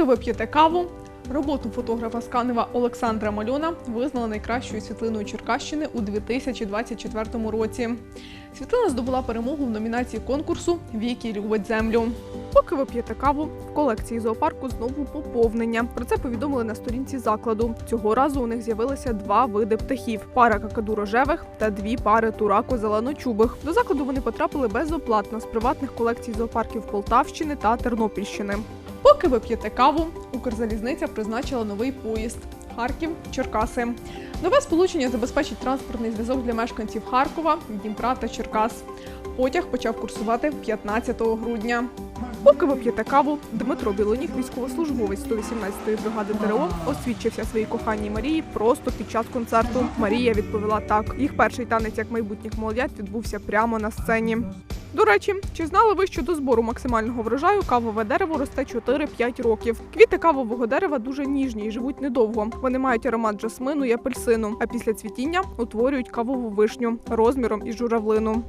Поки ви п'єте каву, роботу фотографа з Канева Олександра Мальона визнали найкращою світлиною Черкащини у 2024 році. Світлина здобула перемогу в номінації конкурсу Віки любить землю. Поки ви п'єте каву, в колекції зоопарку знову поповнення. Про це повідомили на сторінці закладу. Цього разу у них з'явилися два види птахів: пара какаду рожевих та дві пари турако зеленочубих. До закладу вони потрапили безоплатно з приватних колекцій зоопарків Полтавщини та Тернопільщини. Поки ви п'єте каву, Укрзалізниця призначила новий поїзд Харків Черкаси. Нове сполучення забезпечить транспортний зв'язок для мешканців Харкова, Дніпра та Черкас. Потяг почав курсувати 15 грудня. Поки ви п'єте каву, Дмитро Білоніг, військовослужбовець 118-ї бригади ТРО, освідчився своїй коханій Марії просто під час концерту. Марія відповіла так. Їх перший танець як майбутніх молодят відбувся прямо на сцені. До речі, чи знали ви, що до збору максимального врожаю кавове дерево росте 4-5 років? Квіти кавового дерева дуже ніжні і живуть недовго. Вони мають аромат жасмину і апельсину, а після цвітіння утворюють кавову вишню розміром із журавлину.